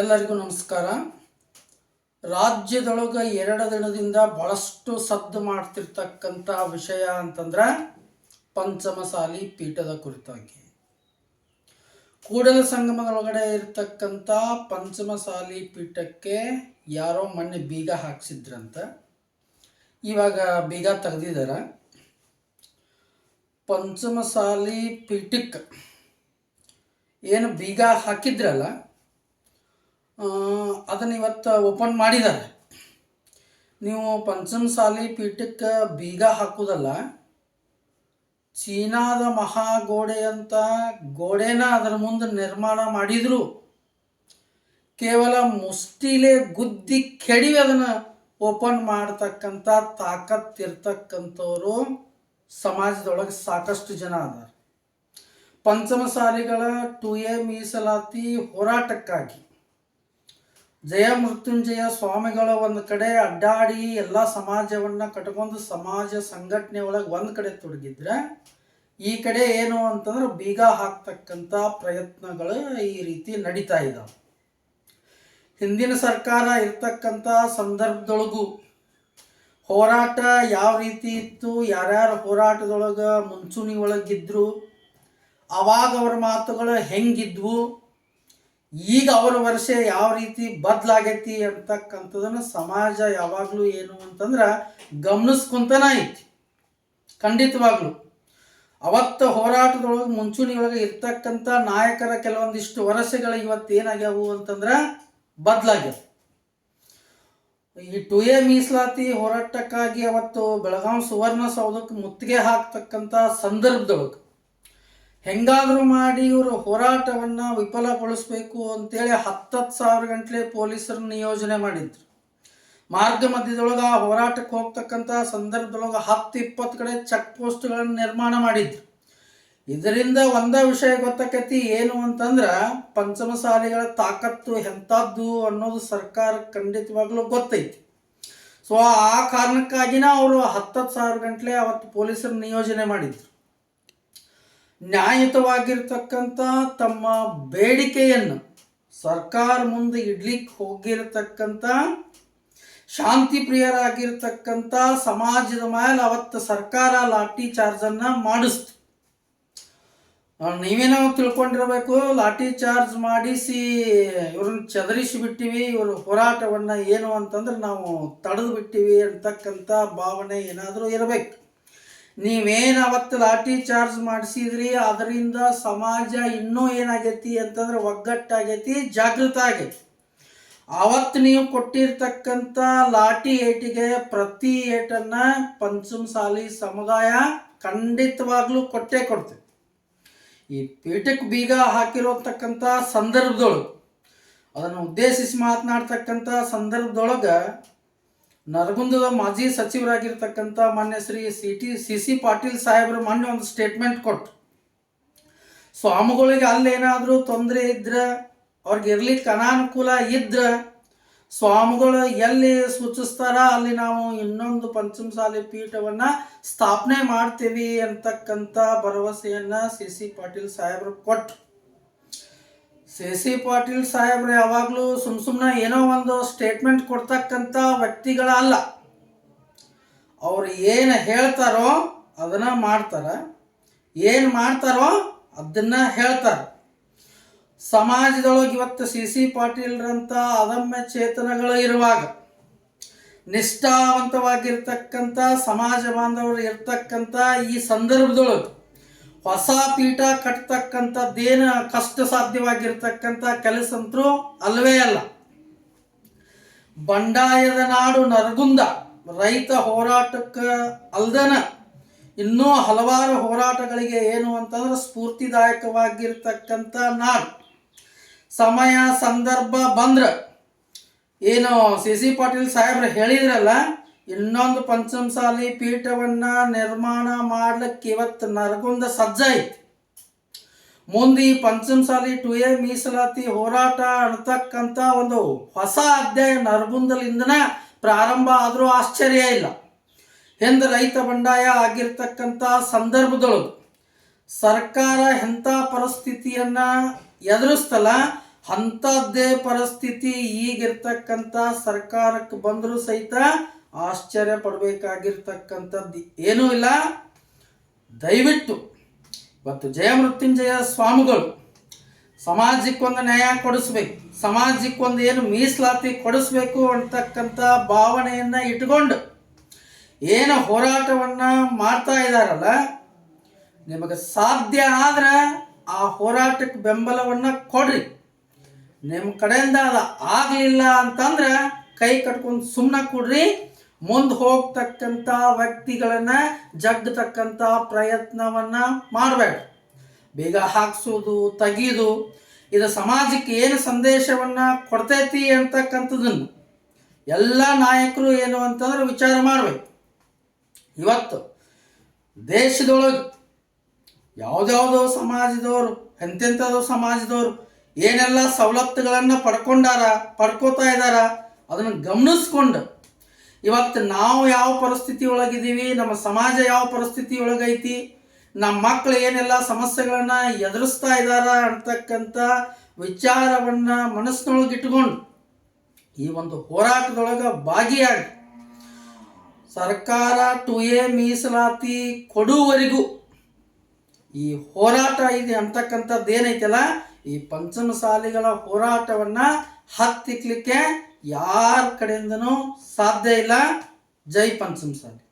ಎಲ್ಲರಿಗೂ ನಮಸ್ಕಾರ. ರಾಜ್ಯದೊಳಗೆ ಎರಡು ದಿನದಿಂದ ಭಾಳಷ್ಟು ಸದ್ದು ಮಾಡ್ತಿರ್ತಕ್ಕಂಥ ವಿಷಯ ಅಂತಂದ್ರೆ ಪಂಚಮಸಾಲಿ ಪೀಠದ ಕುರಿತಾಗಿ. ಕೂಡಲ ಸಂಗಮದೊಳಗಡೆ ಇರತಕ್ಕಂಥ ಪಂಚಮಸಾಲಿ ಪೀಠಕ್ಕೆ ಯಾರೋ ಮೊನ್ನೆ ಬೀಗ ಹಾಕ್ಸಿದ್ರಂತ. ಇವಾಗ ಬೀಗ ತೆಗ್ದಿದ್ದಾರೆ ಪಂಚಮಸಾಲಿ ಪೀಠಕ್ಕೆ ಏನು ಬೀಗ ಹಾಕಿದ್ರಲ್ಲ ಅದನ್ನು ಇವತ್ತು ಓಪನ್ ಮಾಡಿದ್ದಾರೆ. ನೀವು ಪಂಚಮಸಾಲಿ ಪೀಠಕ್ಕೆ ಬೀಗ ಹಾಕೋದಲ್ಲ, ಚೀನಾದ ಮಹಾಗೋಡೆ ಅಂತ ಗೋಡೆನ ಅದರ ಮುಂದೆ ನಿರ್ಮಾಣ ಮಾಡಿದ್ರು. ಕೇವಲ ಮುಷ್ಟಿಲೇ ಗುದ್ದಿ ಕೆಡಿ ಅದನ್ನು ಓಪನ್ ಮಾಡ್ತಕ್ಕಂಥ ತಾಕತ್ತಿರ್ತಕ್ಕಂಥವ್ರು ಸಮಾಜದೊಳಗೆ ಸಾಕಷ್ಟು ಜನ ಅದಾರ. ಪಂಚಮಸಾಲಿಗಳ ಟು ಎ ಮೀಸಲಾತಿ ಹೋರಾಟಕ್ಕಾಗಿ. ಜಯ ಮೃತ್ಯುಂಜಯ ಸ್ವಾಮಿಗಳ ಒಂದು ಕಡೆ ಅಡ್ಡಾಡಿ ಎಲ್ಲ ಸಮಾಜವನ್ನು ಕಟ್ಕೊಂಡು ಸಮಾಜ ಸಂಘಟನೆ ಒಳಗೆ ಒಂದು ಕಡೆ ತೊಡಗಿದ್ರೆ ಈ ಕಡೆ ಏನು ಅಂತಂದ್ರೆ ಬೀಗ ಹಾಕ್ತಕ್ಕಂಥ ಪ್ರಯತ್ನಗಳು ಈ ರೀತಿ ನಡೀತಾ ಇದ್ದಾವೆ ಹಿಂದಿನ ಸರ್ಕಾರ ಇರ್ತಕ್ಕಂಥ ಸಂದರ್ಭದೊಳಗೂ ಹೋರಾಟ ಯಾವ ರೀತಿ ಇತ್ತು, ಯಾರ್ಯಾರು ಹೋರಾಟದೊಳಗೆ ಮುಂಚೂಣಿ ಒಳಗಿದ್ರು, ಅವಾಗ ಅವ್ರ ಮಾತುಗಳು ಹೆಂಗಿದ್ವು ಈಗ ಅವರ ವರ್ಷ ಯಾವ ರೀತಿ ಬದಲಾಗೈತಿ ಅಂತಕ್ಕಂಥದನ್ನು ಸಮಾಜ ಯಾವಾಗಲೂ ಏನು ಅಂತಂದ್ರೆ ಗಮನಿಸ್ಕೊಂತನ ಐತಿ. ಖಂಡಿತವಾಗ್ಲು. ಅವತ್ತು ಹೋರಾಟದೊಳಗೆ ಮುಂಚೂಣಿಯೊಳಗೆ ಇರ್ತಕ್ಕಂಥ ನಾಯಕರ ಕೆಲವೊಂದಿಷ್ಟು ವರ್ಷಗಳು ಇವತ್ತು ಏನಾಗ್ಯಾವು ಅಂತಂದ್ರೆ ಬದಲಾಗ್ಯಾವ. ಈ ಟು ಎ ಮೀಸಲಾತಿ ಹೋರಾಟಕ್ಕಾಗಿ ಅವತ್ತು ಬೆಳಗಾವಿ ಸುವರ್ಣ ಸೌಧಕ್ಕೆ ಮುತ್ತಿಗೆ ಹಾಕ್ತಕ್ಕಂಥ ಸಂದರ್ಭದೊಳಗೆ ಹೆಂಗಾದರೂ ಮಾಡಿ ಇವರು ಹೋರಾಟವನ್ನು ವಿಫಲಗೊಳಿಸ್ಬೇಕು ಅಂತೇಳಿ ಹತ್ತತ್ತು ಸಾವಿರ ಗಂಟಲೆ ಪೊಲೀಸರನ್ನ ನಿಯೋಜನೆ ಮಾಡಿದ್ರು. ಮಾರ್ಗ ಮಧ್ಯದೊಳಗೆ ಆ ಹೋರಾಟಕ್ಕೆ ಹೋಗ್ತಕ್ಕಂಥ ಸಂದರ್ಭದೊಳಗೆ ಹತ್ತು ಇಪ್ಪತ್ತು ಕಡೆ ಚೆಕ್ ಪೋಸ್ಟ್ಗಳನ್ನು ನಿರ್ಮಾಣ ಮಾಡಿದ್ರು. ಇದರಿಂದ ಒಂದೇ ವಿಷಯ ಗೊತ್ತಾಕೈತಿ, ಏನು ಅಂತಂದ್ರೆ ಪಂಚಮಸಾಲಿಗಳ ತಾಕತ್ತು ಎಂಥದ್ದು ಅನ್ನೋದು ಸರ್ಕಾರ ಖಂಡಿತವಾಗ್ಲೂ ಗೊತ್ತೈತಿ. ಸೊ ಆ ಕಾರಣಕ್ಕಾಗಿನ ಅವರು ಹತ್ತತ್ತು ಸಾವಿರ ಗಂಟಲೆ ಅವತ್ತು ಪೊಲೀಸರು ನಿಯೋಜನೆ ಮಾಡಿದ್ರು. ನ್ಯಾಯಯುತವಾಗಿರ್ತಕ್ಕಂಥ ತಮ್ಮ ಬೇಡಿಕೆಯನ್ನು ಸರ್ಕಾರ ಮುಂದೆ ಇಡ್ಲಿಕ್ಕೆ ಹೋಗಿರತಕ್ಕಂಥ ಶಾಂತಿ ಪ್ರಿಯರಾಗಿರ್ತಕ್ಕಂಥ ಸಮಾಜದ ಮೇಲೆ ಅವತ್ತು ಸರ್ಕಾರ ಲಾಠಿ ಚಾರ್ಜನ್ನು ಮಾಡಿಸ್ತು. ನೀವೇನೋ ತಿಳ್ಕೊಂಡಿರಬೇಕು, ಲಾಠಿ ಚಾರ್ಜ್ ಮಾಡಿಸಿ ಇವ್ರನ್ನ ಚದರಿಸಿ ಬಿಟ್ಟಿವಿ, ಇವ್ರ ಹೋರಾಟವನ್ನು ಏನು ಅಂತಂದ್ರೆ ನಾವು ತಡೆದು ಬಿಟ್ಟಿವಿ ಅಂತಕ್ಕಂಥ ಭಾವನೆ ಏನಾದರೂ ಇರಬೇಕು. ನೀವೇನು ಅವತ್ತು ಲಾಠಿ ಚಾರ್ಜ್ ಮಾಡಿಸಿದ್ರಿ, ಅದರಿಂದ ಸಮಾಜ ಇನ್ನೂ ಏನಾಗೈತಿ ಅಂತಂದ್ರೆ ಒಗ್ಗಟ್ಟಾಗೈತಿ, ಜಾಗೃತ ಆಗೈತಿ. ಅವತ್ತು ನೀವು ಕೊಟ್ಟಿರ್ತಕ್ಕಂಥ ಲಾಠಿ ಏಟಿಗೆ ಪ್ರತಿ ಏಟನ್ನು ಪಂಚಮಸಾಲಿ ಸಮುದಾಯ ಖಂಡಿತವಾಗ್ಲೂ ಕೊಟ್ಟೇ ಕೊಡ್ತೀವಿ ಈ ಪೀಠಕ್ಕೆ ಬೀಗ ಹಾಕಿರೋತಕ್ಕಂಥ ಸಂದರ್ಭದೊಳಗೆ, ಅದನ್ನು ಉದ್ದೇಶಿಸಿ ಮಾತನಾಡ್ತಕ್ಕಂಥ ಸಂದರ್ಭದೊಳಗೆ ನರಗುಂದದ ಮಾಜಿ ಸಚಿವರಾಗಿರ್ತಕ್ಕಂಥ ಮಾನ್ಯ Shri C T C C Patil ಸಾಹೇಬರು ಮೊನ್ನೆ ಒಂದು ಸ್ಟೇಟ್ಮೆಂಟ್ ಕೊಟ್ಟು ಸ್ವಾಮಿಗಳಿಗೆ ಅಲ್ಲೇನಾದರೂ ತೊಂದರೆ ಇದ್ರೆ, ಅವ್ರಿಗೆ ಇರ್ಲಿಕ್ಕೆ ಅನಾನುಕೂಲ ಇದ್ರೆ, ಸ್ವಾಮಿಗಳು ಎಲ್ಲಿ ಸೂಚಿಸ್ತಾರ ಅಲ್ಲಿ ನಾವು ಇನ್ನೊಂದು ಪಂಚಮಸಾಲಿ ಪೀಠವನ್ನು ಸ್ಥಾಪನೆ ಮಾಡ್ತೀವಿ ಅಂತಕ್ಕಂಥ ಭರವಸೆಯನ್ನು ಸಿ ಸಿ ಪಾಟೀಲ್ ಸಾಹೇಬರು ಕೊಟ್ಟು ಸಿ ಸಿ ಪಾಟೀಲ್ ಸಾಹೇಬ್ರು ಯಾವಾಗಲೂ ಸುಮ್ ಸುಮ್ಮನೆ ಏನೋ ಒಂದು ಸ್ಟೇಟ್ಮೆಂಟ್ ಕೊಡ್ತಕ್ಕಂಥ ವ್ಯಕ್ತಿಗಳ ಅಲ್ಲ ಅವ್ರು ಏನು ಹೇಳ್ತಾರೋ ಅದನ್ನು ಮಾಡ್ತಾರೆ. ಏನು ಮಾಡ್ತಾರೋ ಅದನ್ನು ಹೇಳ್ತಾರೆ. ಸಮಾಜದೊಳಗೆ ಇವತ್ತು ಸಿ ಸಿ ಪಾಟೀಲ್ರಂಥ ಅದಮ್ಯ ಚೇತನಗಳು ಇರುವಾಗ, ನಿಷ್ಠಾವಂತವಾಗಿರ್ತಕ್ಕಂಥ ಸಮಾಜ ಬಾಂಧವರು ಇರ್ತಕ್ಕಂಥ ಈ ಸಂದರ್ಭದೊಳಗೆ ಹೊಸ ಪೀಠ ಕಟ್ತಕ್ಕಂಥದ್ದೇನು ಕಷ್ಟ ಸಾಧ್ಯವಾಗಿರ್ತಕ್ಕಂಥ ಕೆಲಸ ಅಂತೂ ಅಲ್ಲವೇ ಅಲ್ಲ. ಬಂಡಾಯದ ನಾಡು ನರಗುಂದ, ರೈತ ಹೋರಾಟಕ್ಕೆ ಅಲ್ದನ ಇನ್ನೂ ಹಲವಾರು ಹೋರಾಟಗಳಿಗೆ ಏನು ಅಂತಂದ್ರೆ ಸ್ಫೂರ್ತಿದಾಯಕವಾಗಿರ್ತಕ್ಕಂಥ ನಾಡು. ಸಮಯ, ಸಂದರ್ಭ ಬಂದ್ರೆ, ಏನು ಸಿ ಸಿ ಪಾಟೀಲ್ ಸಾಹೇಬ್ರು ಹೇಳಿದ್ರಲ್ಲ ಇನ್ನೊಂದು ಪಂಚಮಸಾಲಿ ಪೀಠವನ್ನು ನಿರ್ಮಾಣ ಮಾಡ್ಲಿಕ್ಕೆ ಇವತ್ತು ನರಗುಂದ ಐತಿ. ಮುಂದೆ ಈ ಪಂಚಮಸಾಲಿ ಟು ಎ ಮೀಸಲಾತಿ ಹೋರಾಟ ಅನ್ನತಕ್ಕಂಥ ಒಂದು ಹೊಸ ಅಧ್ಯಾಯ ನರಗುಂದಲಿಂದನೇ ಪ್ರಾರಂಭ ಆದರೂ ಆಶ್ಚರ್ಯ ಇಲ್ಲ. ಎಂದು ರೈತ ಬಂಡಾಯ ಆಗಿರ್ತಕ್ಕಂಥ ಸಂದರ್ಭದೊಳಗೆ ಸರ್ಕಾರ ಎಂಥ ಪರಿಸ್ಥಿತಿಯನ್ನು ಎದುರಿಸ್ತಲ್ಲ, ಅಂಥದ್ದೇ ಪರಿಸ್ಥಿತಿ ಈಗಿರ್ತಕ್ಕಂಥ ಸರ್ಕಾರಕ್ಕೆ ಬಂದರೂ ಸಹಿತ ಆಶ್ಚರ್ಯ ಪಡಬೇಕಾಗಿರ್ತಕ್ಕಂಥದ್ದು ಏನೂ ಇಲ್ಲ. ದಯವಿಟ್ಟು ಇವತ್ತು ಜಯ ಮೃತ್ಯುಂಜಯ ಸ್ವಾಮಿಗಳು ಸಮಾಜಕ್ಕೊಂದು ನ್ಯಾಯ ಕೊಡಿಸ್ಬೇಕು, ಸಮಾಜಕ್ಕೊಂದು ಏನು ಮೀಸಲಾತಿ ಕೊಡಿಸ್ಬೇಕು ಅಂತಕ್ಕಂಥ ಭಾವನೆಯನ್ನು ಇಟ್ಕೊಂಡು ಏನು ಹೋರಾಟವನ್ನು ಮಾಡ್ತಾ ಇದ್ದಾರಲ್ಲ ನಿಮಗೆ ಸಾಧ್ಯ ಆದ್ರೆ ಆ ಹೋರಾಟಕ್ಕೆ ಬೆಂಬಲವನ್ನು ಕೊಡ್ರಿ. ನಿಮ್ಮ ಕಡೆಯಿಂದ ಅದು ಆಗಲಿಲ್ಲ ಅಂತಂದ್ರೆ ಕೈ ಕಟ್ಕೊಂಡು ಸುಮ್ಮನೆ ಕೊಡ್ರಿ. ಮುಂದೆ ಹೋಗ್ತಕ್ಕಂಥ ವ್ಯಕ್ತಿಗಳನ್ನ ಜಗ್ಗತಕ್ಕಂಥ ಪ್ರಯತ್ನವನ್ನು ಮಾಡಬೇಡ. ಬೇಗ ಹಾಕ್ಸೋದು, ತೆಗೀದು, ಇದು ಸಮಾಜಕ್ಕೆ ಏನು ಸಂದೇಶವನ್ನು ಕೊಡ್ತೈತಿ ಅಂತಕ್ಕಂಥದ್ದನ್ನು ಎಲ್ಲ ನಾಯಕರು ಏನು ಅಂತಂದ್ರೆ ವಿಚಾರ ಮಾಡಬೇಕು. ಇವತ್ತು ದೇಶದೊಳಗೆ ಯಾವುದ್ಯಾವುದೋ ಸಮಾಜದವರು, ಎಂತೆಂಥದೋ ಸಮಾಜದವರು ಏನೆಲ್ಲ ಸವಲತ್ತುಗಳನ್ನು ಪಡ್ಕೊಂಡಾರ, ಪಡ್ಕೋತಾ ಇದ್ದಾರ ಅದನ್ನು ಗಮನಿಸ್ಕೊಂಡು ಇವತ್ತು ನಾವು ಯಾವ ಪರಿಸ್ಥಿತಿ ಒಳಗಿದ್ದೀವಿ, ನಮ್ಮ ಸಮಾಜ ಯಾವ ಪರಿಸ್ಥಿತಿ ಒಳಗೈತಿ, ನಮ್ಮ ಮಕ್ಕಳು ಏನೆಲ್ಲ ಸಮಸ್ಯೆಗಳನ್ನು ಎದುರಿಸ್ತಾ ಇದ್ದಾರ ಅಂತಕ್ಕಂಥ ವಿಚಾರವನ್ನು ಮನಸ್ಸಿನೊಳಗೆ ಇಟ್ಕೊಂಡು ಈ ಒಂದು ಹೋರಾಟದೊಳಗೆ ಭಾಗಿಯಾಗಿ ಸರ್ಕಾರ ಟು ಎ ಮೀಸಲಾತಿ ಕೊಡುವವರೆಗೂ ಈ ಹೋರಾಟ ಇದೆ ಅಂತಕ್ಕಂಥದ್ದು ಏನೈತಲ್ಲ ಈ ಪಂಚಮಸಾಲಿಗಳ ಹೋರಾಟವನ್ನು ಹತ್ತಿಕ್ಲಿಕ್ಕೆ ಯಾರ ಕಡೆಯಿಂದನೂ ಸಾಧ್ಯ ಇಲ್ಲ. ಜೈ ಪಂಚಮಸಾಲಿ.